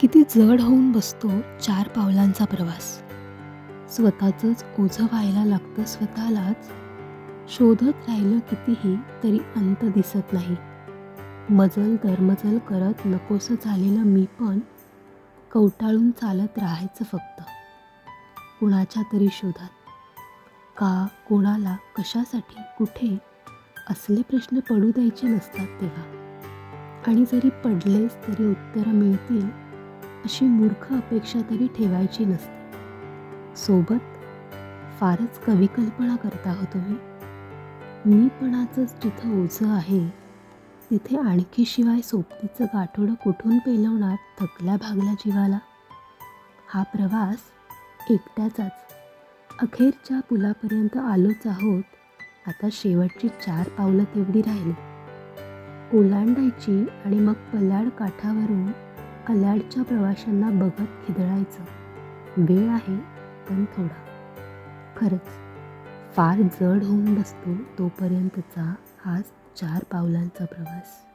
किती जड होऊन बसतो चार पावलांचा प्रवास. स्वतःचंच ओझं व्हायला लागतं स्वतःलाच. शोधत राहिलं कितीही तरी अंत दिसत नाही. मजल दरमजल करत नकोसं झालेलं मी पण कवटाळून चालत राहायचं फक्त. कुणाच्या तरी शोधात. का कोणाला कशासाठी कुठे असले प्रश्न पडू द्यायचे नसतात तेव्हा. आणि जरी पडलेच तरी उत्तरं मिळतील अशी मूर्ख अपेक्षा तरी ठेवायची नसते. सोबत फारच कविकल्पना करता हो तुम्ही. मीपणाचंच जिथं ओझं आहे तिथे आणखी शिवाय सोबतीचं गाठोडं कुठून पेलवणार थकल्या भागल्या जीवाला? हा प्रवास एकट्याचाच. अखेरच्या पुलापर्यंत आलोच आहोत आता शेवटची चार पावलं तेवढी राहिली. ओलांडायची आणि मग पल्याड काठावरून अल्याडच्या प्रवाशांना बघत खिदळायचं. वेळ आहे पण थोडा. खरंच फार जड होऊन बसतो तोपर्यंतचा हा चार पावलांचा प्रवास.